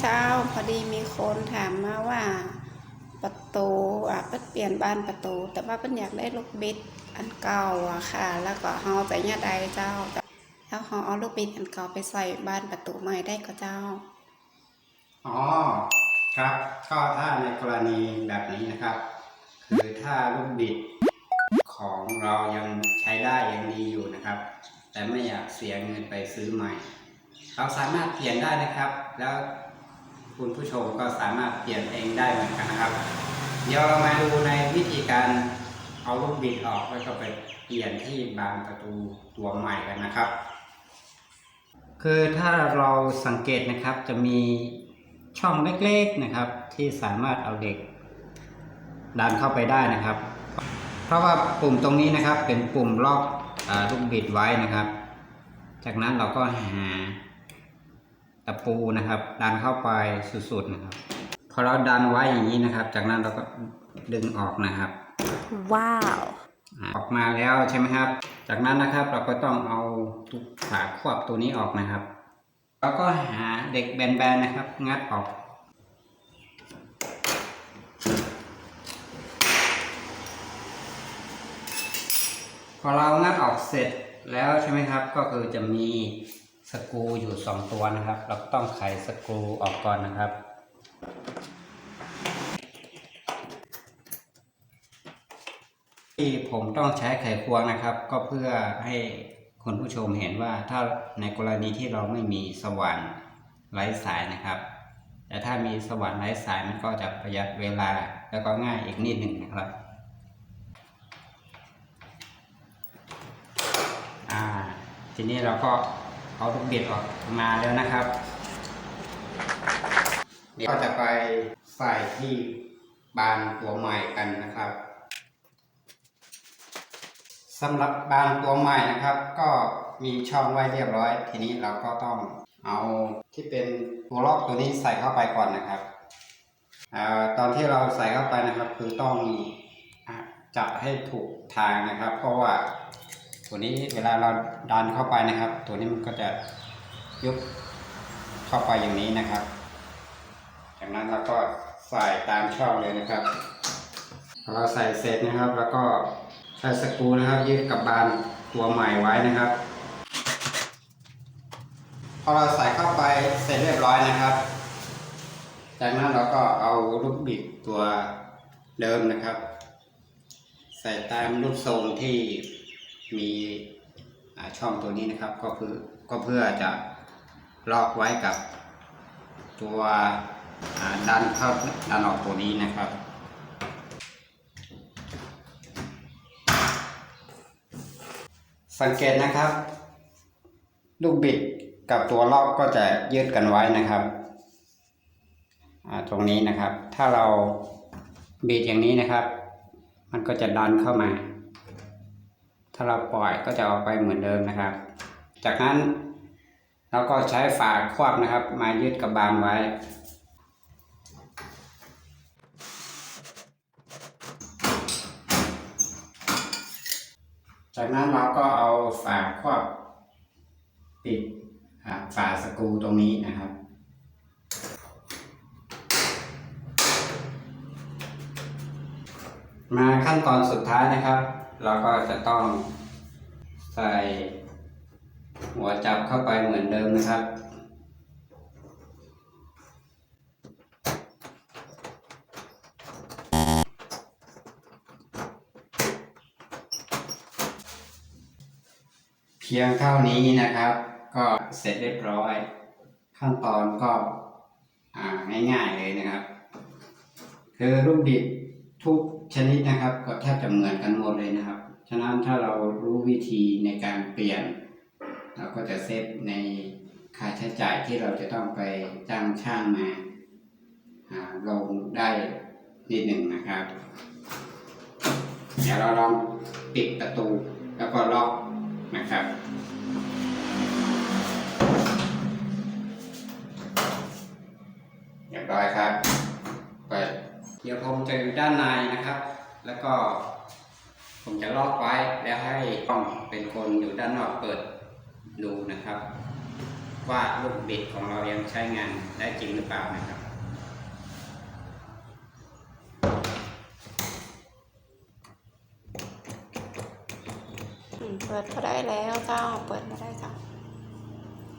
เจ้าพอดีมีคนถามมาว่าประตูอะเปิ้นเปลี่ยนบ้านประตู แต่ว่าเปิ้นอยากได้ลูกบิดอันเก่าอะค่ะ แล้วก็เฮาใจเนี่ยใดเจ้า แล้วเฮาเอาลูกบิดอันเก่าไปใส่บ้านประตูใหม่ได้ก็เจ้า อ๋อครับก็ถ้าในกรณีแบบนี้นะครับ คือถ้าลูกบิดของเรายังใช้ได้ยังดีอยู่นะครับ แต่ไม่อยากเสียเงินไปซื้อใหม่ เราสามารถเปลี่ยนได้นะครับแล้ว คุณผู้ชมก็สามารถเปลี่ยนเองได้เหมือนกันนะครับ เดี๋ยวเรามาดูในวิธีการเอาลูกบิดออกแล้วก็ไปเปลี่ยนที่บานประตูตัวใหม่กันนะครับ คือถ้าเราสังเกตนะครับจะมีช่องเล็กๆนะครับ ที่สามารถเอาเด็กดันเข้าไปได้นะครับ เพราะว่าปุ่มตรงนี้นะครับเป็นปุ่มล็อกอลูกบิดไว้นะครับ จากนั้นเราก็หา ตะปูนะครับ ดันเข้าไปสุดๆนะครับ พอเราดันไว้อย่างนี้นะครับ จากนั้นเราก็ดึงออกนะครับ ว้าวอ่าออกมาแล้วใช่ไหมครับ จากนั้นนะครับเราก็ต้องเอาตุกฝาครอบตัวนี้ออกนะครับแล้วก็หาเด็กแบนๆนะครับ งัดออกพอเรางัดออกเสร็จแล้วใช่ไหมครับ ก็คือจะมี สกูอยู่สองตัวนะครับ เราต้องไขสกูออกก่อนนะครับ ที่ผมต้องใช้ไขควงนะครับ ก็เพื่อให้คุณผู้ชมเห็นว่าถ้าในกรณีที่เราไม่มีสว่านไร้สายนะครับ แต่ถ้ามีสว่านไร้สายมันก็จะประหยัดเวลาแล้วก็ง่ายอีกนิดหนึ่งนะครับอ่าทีนี้เราก็ เอาลูกบิดออกมาแล้วนะครับ เดี๋ยวเราจะไปใส่ที่บานตัวใหม่กันนะครับสำหรับบานตัวใหม่นะครับ ก็มีช่องไว้เรียบร้อย ทีนี้เราก็ต้องเอาที่เป็นตัวล็อกตัวนี้ใส่เข้าไปก่อนนะครับอตอนที่เราใส่เข้าไปนะครับ คือต้องจับให้ถูกทางนะครับ เพราะว่า ตัวนี้เวลาเราดันเข้าไปนะครับ ตัวนี้มันก็จะยุบเข้าไปอย่างนี้นะครับ จากนั้นเราก็ใส่ตามช่องเลยนะครับพอเราใส่เสร็จนะครับ แล้วก็ใช้สกรูนะครับยึดกับบานตัวใหม่ไว้นะครับ พอเราใส่เข้าไปเสร็จเรียบร้อยนะครับ จากนั้นเราก็เอาลูกบิดตัวเดิมนะครับ ใส่ตามรูปทรงที่ มีช่องตัวนี้นะครับก็คือก็เพื่อจะล็อกไว้กับตัวดันเข้าดันออกตัวนี้นะครับ สังเกตนะครับ ลูกบิดกับตัวล็อกก็จะยืดกันไว้นะครับตรงนี้นะครับ ถ้าเราบิดอย่างนี้นะครับ มันก็จะดันเข้ามา ถ้าเราปล่อยก็จะออกไปเหมือนเดิมนะครับ จากนั้นเราก็ใช้ฝาครอบนะครับ มายึดกับบานไว้ จากนั้นเราก็เอาฝาครอบปิดฝาสกรูตรงนี้นะครับมาขั้นตอนสุดท้ายนะครับ เราก็จะต้องใส่หัวจับเข้าไปเหมือนเดิมนะครับ เพียงเท่านี้นะครับ ก็เสร็จเรียบร้อย ขั้นตอนก็ง่ายๆเลยนะครับ คือลูกบิดทุก ชนิดนะครับก็แทบจะเหมือนกันหมดเลยนะครับ ฉะนั้นถ้าเรารู้วิธีในการเปลี่ยน เราก็จะเซฟในค่าใช้จ่ายที่เราจะต้องไปจ้างช่างมาอ่าลงได้นิดหนึ่งนะครับ เดี๋ยวเราลองปิดประตูแล้วก็ล็อกนะครับเรียบร้อยครับ เปิด เดี๋ยวผม จะอยู่ด้านในนะครับ แล้วก็ผมจะล็อกไว้แล้วให้กล้องเป็นคนอยู่ด้านนอกเปิดดูนะครับ ว่าลูกบิดของเรายังใช้งานได้จริงหรือเปล่านะครับเปิดก็ได้แล้วเจ้า เปิดมาได้เจ้า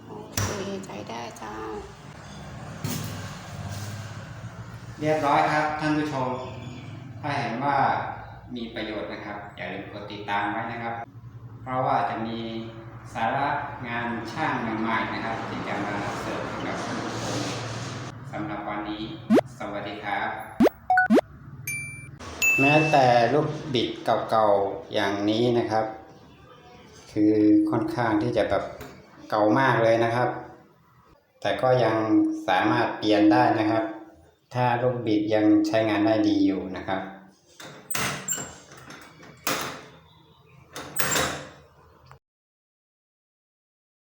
โอเค ใช้ได้เจ้า เรียบร้อยครับท่านผู้ชม ถ้าเห็นว่ามีประโยชน์นะครับ อย่าลืมกดติดตามไว้นะครับ เพราะว่าจะมีสาระงานช่างใหม่ๆนะครับ ที่จะมาเสิร์ฟให้กับท่านผู้ชมสำหรับวันนี้ สวัสดีครับ แม้แต่ลูกบิดเก่าๆอย่างนี้นะครับ คือค่อนข้างที่จะแบบเก่ามากเลยนะครับ แต่ก็ยังสามารถเปลี่ยนได้นะครับ ถ้าลูกบิดยังใช้งานได้ดีอยู่นะครับ